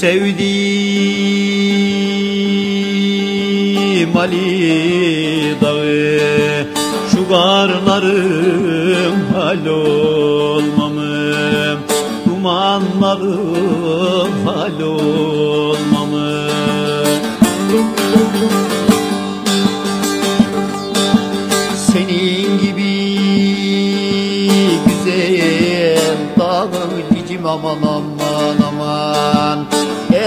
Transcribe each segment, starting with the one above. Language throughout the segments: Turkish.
Sevdim Ali Dağı Şu karlarım hal olmamı Dumanlarım hal olmamı Senin gibi güzel dağın aman aman aman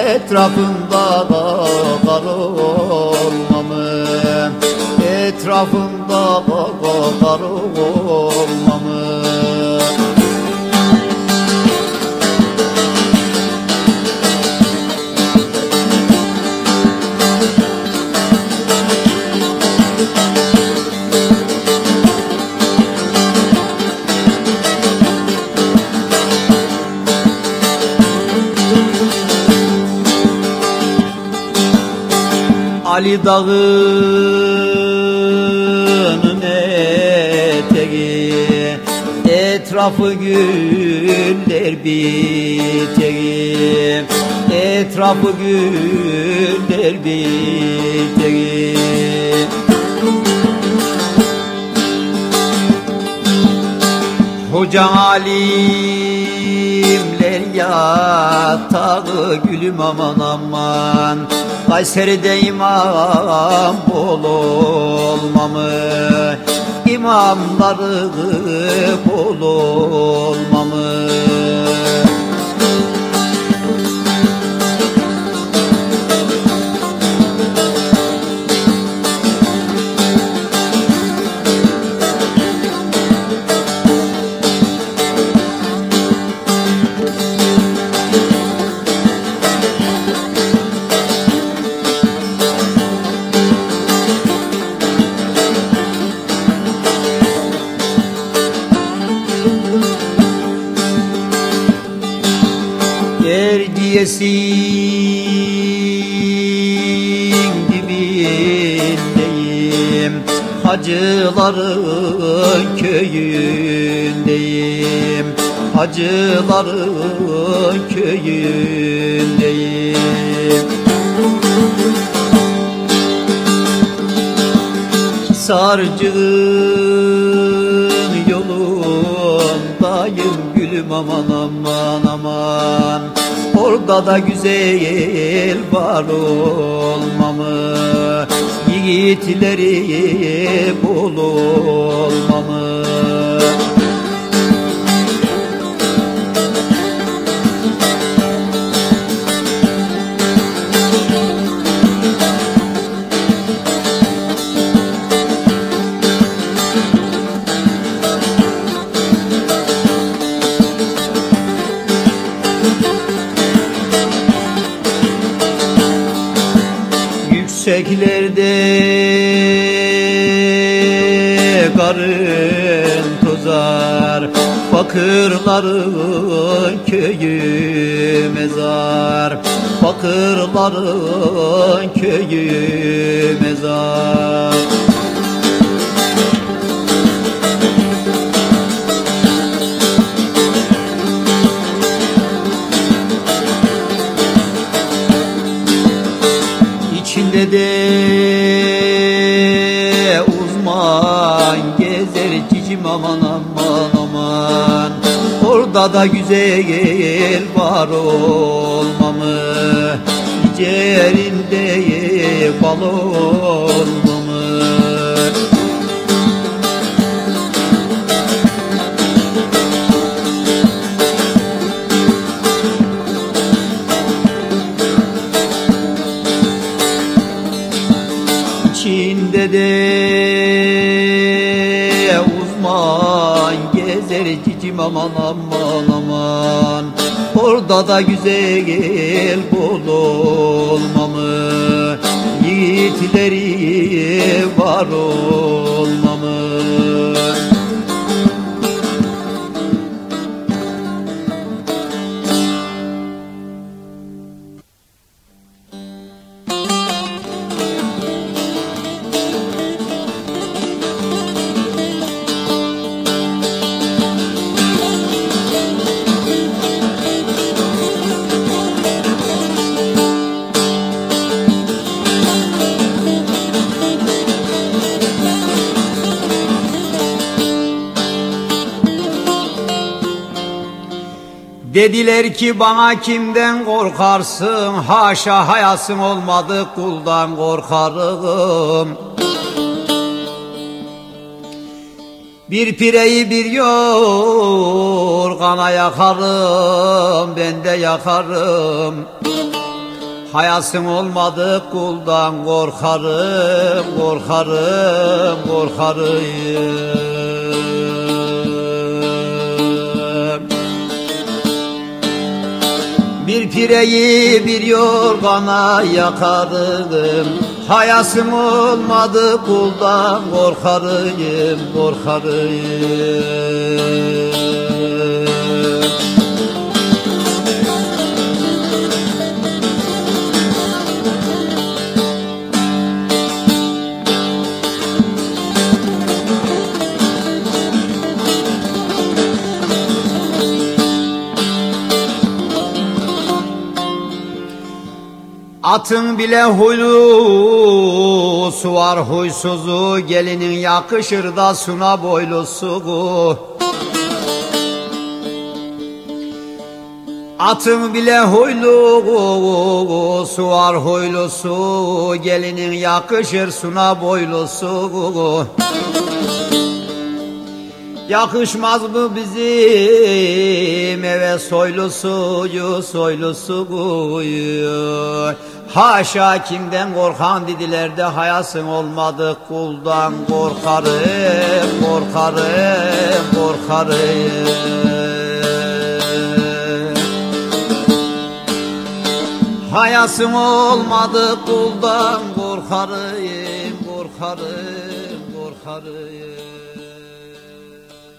Etrafında da kar olmamı. Etrafında da kar olmamı Ali Dağı'nın eteği Etrafı güller biteği Etrafı güller biteği Hoca alimler yatağı gülüm aman aman Kayseri'de imam bol olmamı İmamları bol Erdiyesin dibindeyim Hacıların köyündeyim. Hacıların köyündeyim. Sarcığın yolundayım gülüm aman aman aman Da güzel var olmamı Yiğitleri bol olmamı Yükseklerde karın tozar Fakirların köyü mezar Fakirların köyü mezar aman aman aman. Orada da güzel var olmamı. Ciğerinde bal olmamı gezer cicim aman aman aman. Orada da güzel bulunma mı Yiğitleri var olma Dediler ki bana kimden korkarsın? Haşa hayasın olmadı kuldan korkarım. Bir pireyi bir yorgana yakarım Ben de yakarım. Hayasın olmadı kuldan korkarım Korkarım, korkarım Bir pireyi bir yorgana yakarım Hayasım olmadı kuldan korkarım, korkarım Atın bile huylusu var huysuzu Gelinin yakışır da suna boylusu Atın bile huylusu var huylusu Gelinin yakışır suna boylusu Yakışmaz mı bizim eve soylusuyu soylusuyu Haşa kimden korkan dediler de hayasın olmadı kuldan korkarım korkarım korkarım. Hayasın olmadı kuldan korkarım korkarım korkarım